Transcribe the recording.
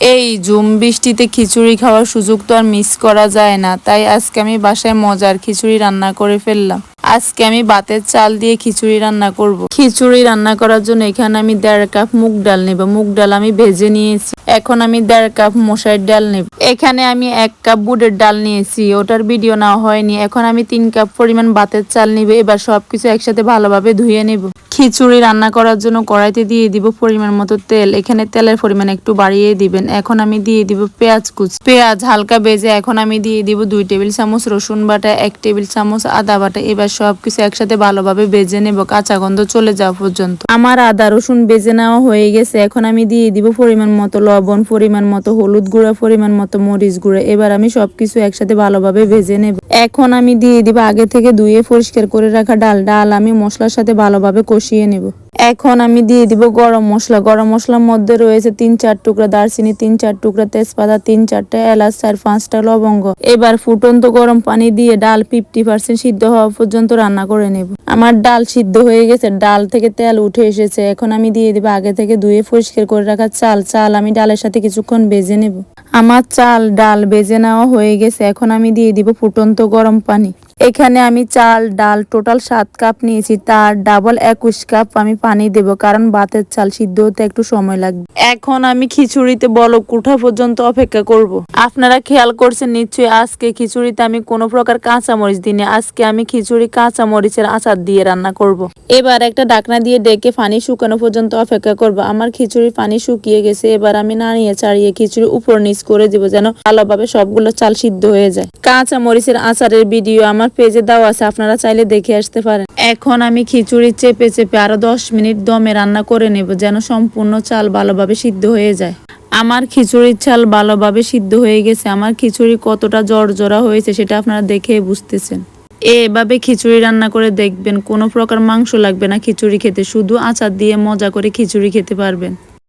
এই, জুম বৃষ্টিতে খিচুড়ি খাওয়ার সুযোগ তো আর মিস করা যায় না। তাই আজকে আমি বাসায় মজার খিচুড়ি রান্না করে ফেললাম। আজকে আমি বাতের চাল দিয়ে খিচুড়ি রান্না করব। খিচুড়ি রান্না করার জন্য এখানে আমি দেড় কাপ মুগ ডাল নেব। মুগ ডাল আমি ভেজে নিয়েছি। এখন আমি দেড় কাপ মশাইয়ের ডাল নেব। এখানে আমি এক কাপ বুটের ডাল নিয়েছি। ওটার ভিডিও নেওয়া হয়নি। এখন আমি তিন কাপ পরিমাণ বাতের চাল নিব। এবার সবকিছু একসাথে ভালোভাবে ধুয়ে নেব। খিচুড়ি রান্না করার জন্য কড়াইতে দিয়ে দিব পরিমাণ মতো তেল। এখানে তেলের পরিমাণ একটু বাড়িয়ে দিবেন। এখন আমি দিয়ে দিব পেঁয়াজ কুচ। পেঁয়াজ হালকা বেজে এখন আমি দিয়ে দিব দুই টেবিল চামচ রসুন বাটা, এক টেবিল চামচ আদা বাটা। এবার সবকিছু একসাথে ভালোভাবে বেজে নেব, কাঁচা গন্ধ চলে যাওয়া পর্যন্ত। আমার আদা, রসুন বেজে নেওয়া হয়ে গেছে, এখন আমি দিয়ে দিব পরিমাণ মতো লবণ, পরিমাণ মতো হলুদ গুঁড়া, পরিমাণ মতো মরিচ গুঁড়া, এবার আমি সবকিছু একসাথে ভালোভাবে বেজে নেব। এখন আমি দিয়ে দিব আগে থেকে ধুয়ে পরিষ্কার করে রাখা ডাল ডাল আমি মশলার সাথে ভালোভাবে কষিয়ে নেব। এখন আমি দিয়ে দিব গরম মশলা। গরম মশলার মধ্যে রয়েছে তিন চার টুকরা দারচিনি, তিন চার টুকরা তেজপাতা, তিন চারটা এলাচ, চার পাঁচটা লবঙ্গ। এবার ফুটন্ত গরম পানি দিয়ে ডাল ফিফটি পার্সেন্ট সিদ্ধ হওয়া পর্যন্ত রান্না করে নেব। আমার ডাল সিদ্ধ হয়ে গেছে। ডাল থেকে তেল উঠে এসেছে। এখন আমি দিয়ে দিব আগে থেকে ধুয়ে পরিষ্কার করে রাখা চাল। চাল আমি ডালের সাথে কিছুক্ষণ বেজে নেব। আমার চাল, ডাল বেজে নেওয়া হয়ে গেছে। এখন আমি দিয়ে দিব ফুটন্ত গরম পানি। এখানে আমি চাল, ডাল, টোটাল সাত কাপ নিয়েছি। তার ডাবল একুশ কাপ আমি পানি দেব, কারণ ভাতের চাল সিদ্ধ হতে একটু সময় লাগবে। এখন আমি খিচুড়িতে বলক উঠা পর্যন্ত অপেক্ষা করব। আপনারা খেয়াল করছেন নিশ্চয়ই, আজকে খিচুড়িতে আমি কোনো প্রকার কাঁচামরিচ দিনে আজকে আমি খিচুড়ি কাঁচামরিচের আচার দিয়ে রান্না করব। এবার একটা ডাকনা দিয়ে ডেকে পানি শুকানো পর্যন্ত অপেক্ষা করব। আমার খিচুড়ি পানি শুকিয়ে গেছে, এবার আমি নাড়িয়ে চাড়িয়ে খিচুড়ি উপর নিচ করে দিব, যেন ভালোভাবে সবগুলো চাল সিদ্ধ হয়ে যায়। কাঁচা মরিচের আচারের ভিডিও আমার পেজে দেওয়া আছে, আপনারা চাইলে দেখে আসতে পারেন। এখন আমি খিচুড়ি চেপে চেপে আরও দশ মিনিট দমে রান্না করে নেব যেন সম্পূর্ণ চাল ভালোভাবে সিদ্ধ হয়ে যায়। আমার খিচুড়ির চাল ভালোভাবে সিদ্ধ হয়ে গেছে। আমার খিচুড়ি কতটা জর্জরা হয়েছে সেটা আপনারা দেখে বুঝতেছেন। এভাবে খিচুড়ি রান্না করে দেখবেন, কোনো প্রকার মাংস লাগবে না খিচুড়ি খেতে। শুধু আচার দিয়ে মজা করে খিচুড়ি খেতে পারবেন।